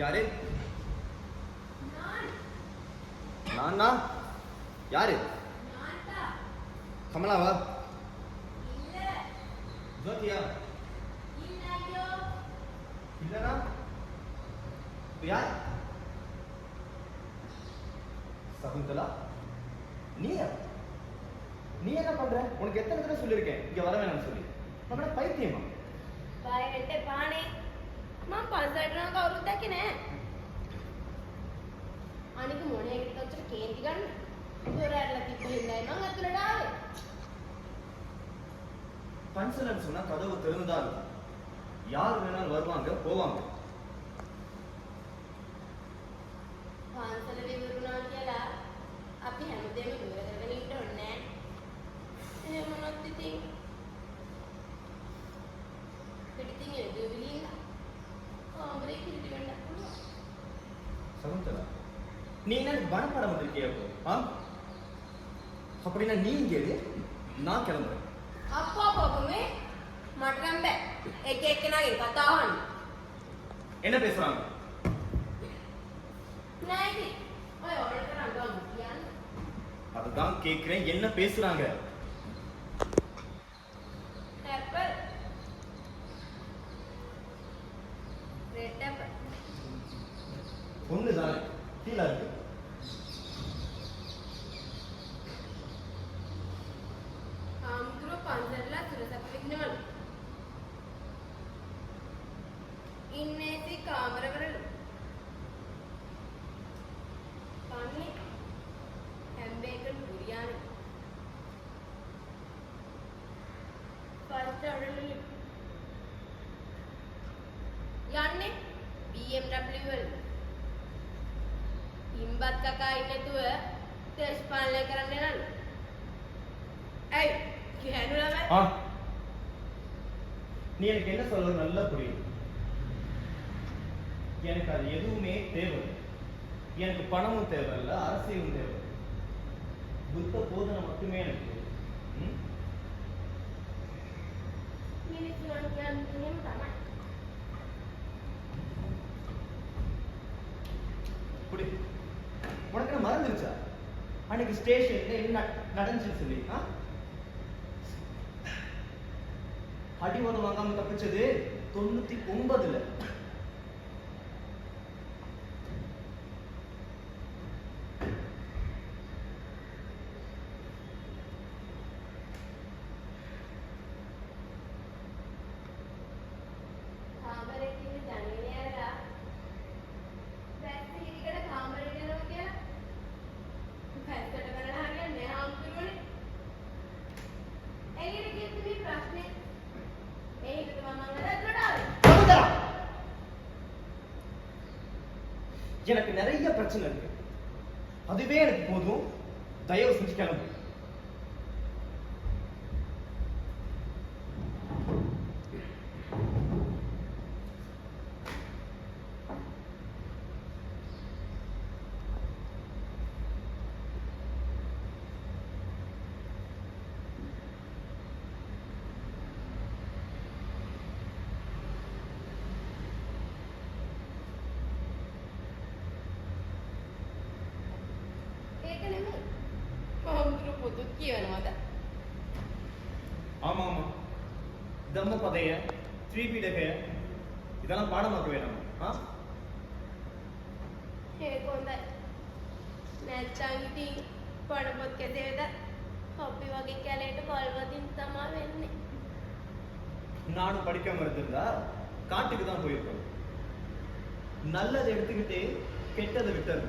யாரு? நானா யாரு? கமலாவா? ஜோதியா? இல்லனா யார்? சகுந்தலா? நீ நீ என்ன பண்ற? உனக்கு எத்தனை தடவை சொல்லியிருக்கேன்? இங்க வர வேணாம்னு சொல்லி. அப்புறம் பைத்தியமா? பாய் ரெட்டை பானை. මං පන්සලට නම් කවුරුත් දැක්කේ නෑ අනික මොණේකට ඔච්චර කේන්ති ගන්න දොර ඇරලා තිබ්බ හින්දායි මං අතුලට ආවේ பன்சலன்னு சொன்னா கதவு திறந்துதான் இருக்கும் யார் வேணாலும் வருவாங்க போவாங்க පන්සල විවරුණා කියලා අපි හැමදේම ඉවර කරගෙන ඉන්න ඕනේ නෑ එහෙම වුණොත් ඉතින් පිටින් එදුවිලින්න நீ என்ன வனப்பட வந்திருக்கிய ஆ? நான் கிளம்புறேன். அப்பா பாப்பமே மட்ரம்ப கேக்கனாக கத்தாகன் என்ன பேசுறாங்க? அதுதான் கேக்குறேன் என்ன பேசுறாங்க? ඉම්බත් කකා ඉන්නතුව දේශපාලනය කරන්න යනලු ඇයි ගැහැනු ළමයි ஆ நீ எனக்கு என்ன சொல்றது நல்லா புரியுது எனக்கு அது எதுவுமே தேவை எனக்கு பணமும் தேவையில்ல அரசியலும் தேவை புத்த போதனை மட்டுமே எனக்கு தேவை. ம்? அன்னைக்கு ஸ்டேஷன்ல என்ன நடந்துச்சுன்னு சொல்லி அடி உதம் வாங்காம தப்பிச்சது தொண்ணூத்தி ஒன்பதுல. எனக்கு நிறைய பிரச்சனை இருக்கு. அதுவே எனக்கு போதும். தயவு செஞ்சு கிளம்பு. පොදුත් කියනවාද? ஆமா ஆமா தம்ம பதைய திரிபீடகைய இதெல்லாம் பாடமாக்க வேணாம் ஆ ඒක හොඳයි. නැත්තම් ඉතින් පඩපොත් කැදේද අපි වගේ කැලේට පල්වදින් තමා වෙන්නේ. நானும் படிக்காம இருந்திருந்தா காட்டுக்கு தான் போயிருப்பேன் நல்லதை எடுத்துக்கிட்டு கெட்டதை விட்டது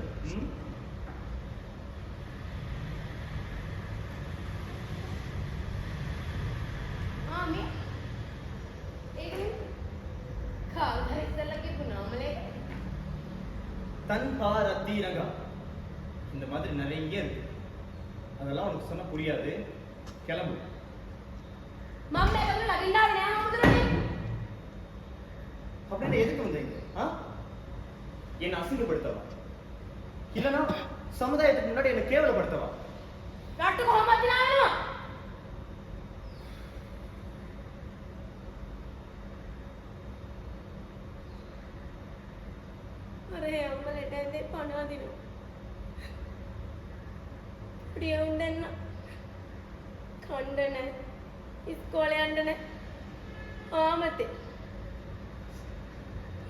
அப்படின்னு எதுக்கு வந்தீங்க ஆ என்னை அசிங்கப்படுத்தவா இல்லைன்னா சமுதாயத்துக்கு முன்னாடி என்னை கேவலப்படுத்தவா ఒరే అమ్మ రెడ్డి పనాది ఇప్పుడు ఏముందన్న కండనే ఇసుకోలే అండనే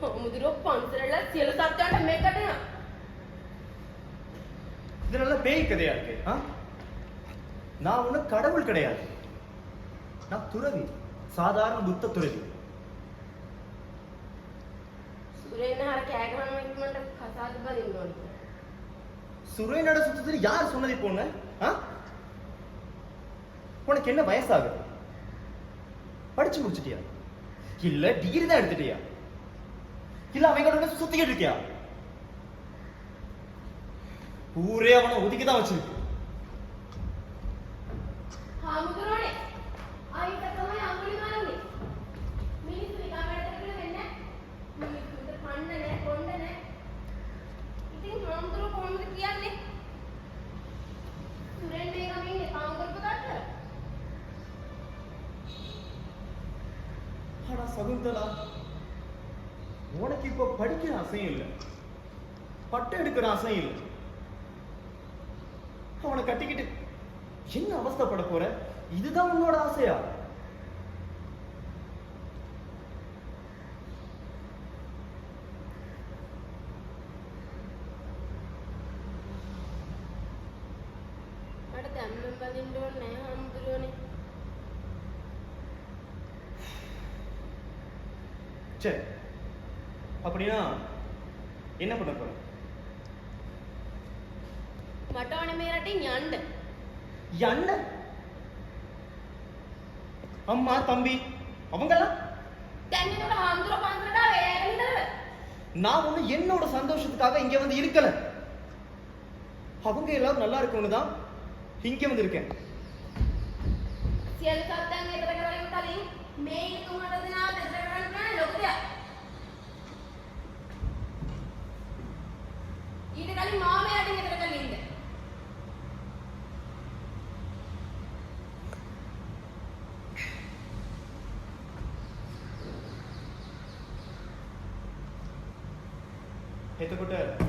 මුදිරෝ පන්සලට සියලු සත්වයන්ට මේකට இது நல்ல பேய் கதையா இருக்கு? ஆ? நான் ஒன்றும் கடவுள் கிடையாது. நான் துறவி. சாதாரண புத்த துறவி. සුරේන හර කෑගහන ඉක්මනට කසාද බලින්න சுத்தத்தில் யார் சொன்னது போன? உன்னை? ஆ? உனக்கு என்ன வயசாகுது? படிச்சு முடிச்சிட்டியா? இல்ல டிகிரி தான் எடுத்துட்டியா? இல்ல அவன் கூட சுத்திக்கிட்டு இருக்கியா? ஊரே அவனை ஒதுக்கிதான் வச்சிருக்கு. சகுந்தலா உனக்கு இப்போ படிக்கிற அசையும் இல்லை. பட்டம் எடுக்கிற அசையும் இல்லை. அவனை கட்டிக்கிட்டு என்ன அவஸ்தப்பட போற? இதுதான் உன்னோட ஆசையா? சரி. அப்படின்னா என்ன பண்ண போற மட்டவனை மேலாட்டி ஞாண்ட ஞாண்ட அம்மா தம்பி அவங்கெல்லாம்? நான் ஒண்ணு என்னோட சந்தோஷத்துக்காக இங்க வந்து இருக்கல. அவங்க எல்லாரும் நல்லா இருக்கணும்னு தான் இங்க வந்து இருக்கேன். சியல் காத்தாங்க மேய்க்கு உணர்றதுனா ඊට කලින් මාමයාට ගෙදර ගලින්ද එතකොට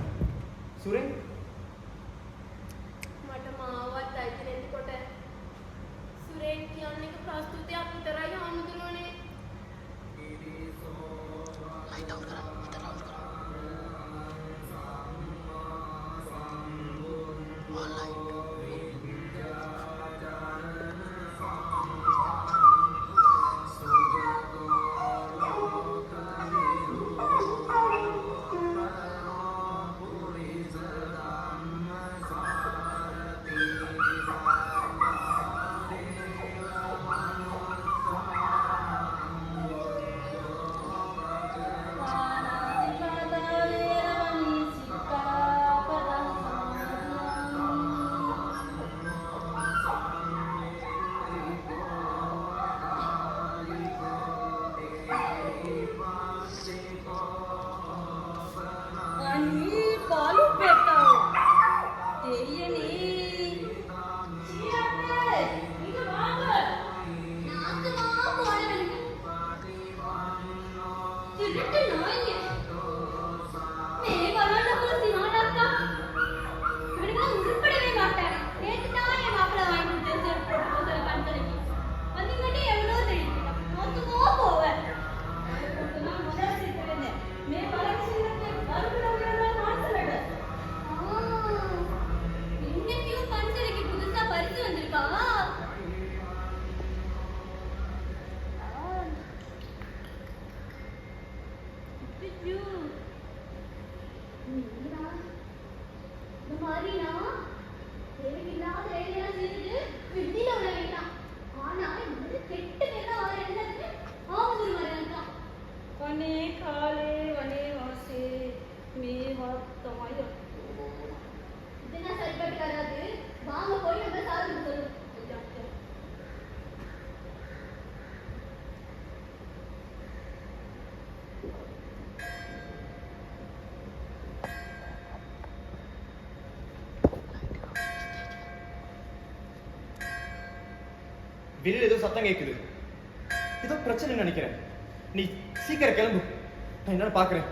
ஏதோ சத்தம் கேட்குது. ஏதோ பிரச்சனை நினைக்கிறேன். நீ சீக்கிரம் கிளம்பு. நான் என்னன்னு பாக்குறேன்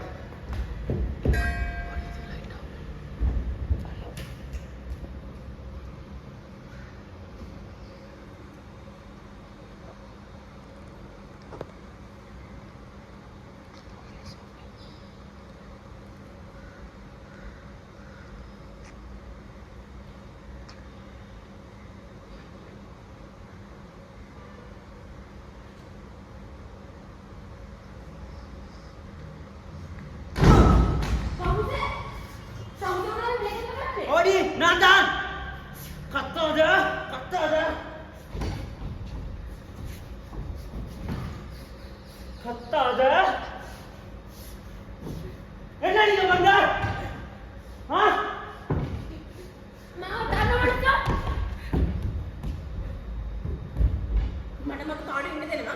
தெரியுமா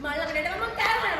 மழை விடமா தேவை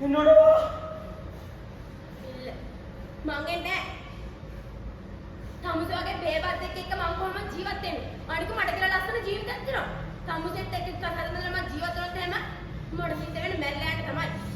എന്നോട് വാ මගෙන්ට තමුස වගේ බේබත් එක්ක එක මං කොහොම ජීවත් වෙන්නේ අනික මට කියලා ලස්සන ජීවිතයක් තියෙනවා තමුසෙත් එක්ක කතා කරලා මම ජීවත් වෙනත් හැම මට සිද්ධ වෙන්නේ මැරිලා යන්න තමයි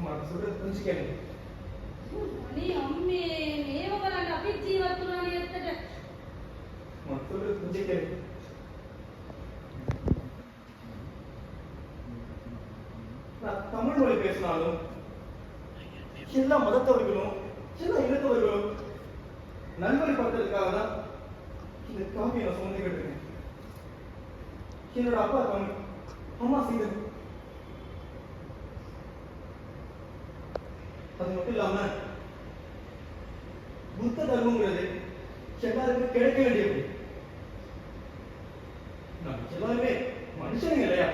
కుమార్ చూడు నుంచి కానీ నీ అమ్మే నేను ఒకలాగా అభిచ్చి వస్తున్నాను ఎత్తట మొత్తం నుంచి కానీ தமிழ் மொழி பேசினாலும் எல்லா மதத்தவர்களும் எல்லா இனத்தவர்களும் நல்வழிப்படுத்துறதுக்காக தான் இந்த காவியை நான் சுமந்து கேட்டுருக்கேன் என்னோட அப்பா தமிழ். அம்மா சீதன் பதினெட்டு இல்லாம புத்த தர்மங்கிறது எல்லாருக்கும் கிடைக்க வேண்டியது நம்ம எல்லாருமே மனுஷனுங்க இல்லையா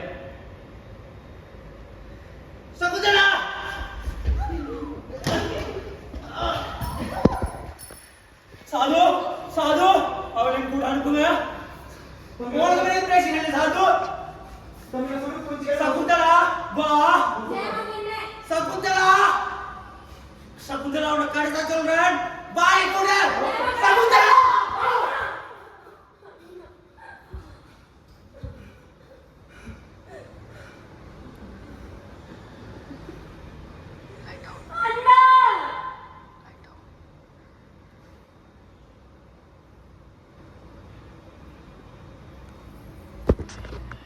சகுந்தலா சாது சாது அவளையும் கூட அனுப்புங்க போன பேசினேன் சாது சகுந்தலா வா शकुंतलावनं कडचा चल बाय कुठे शकुंतला!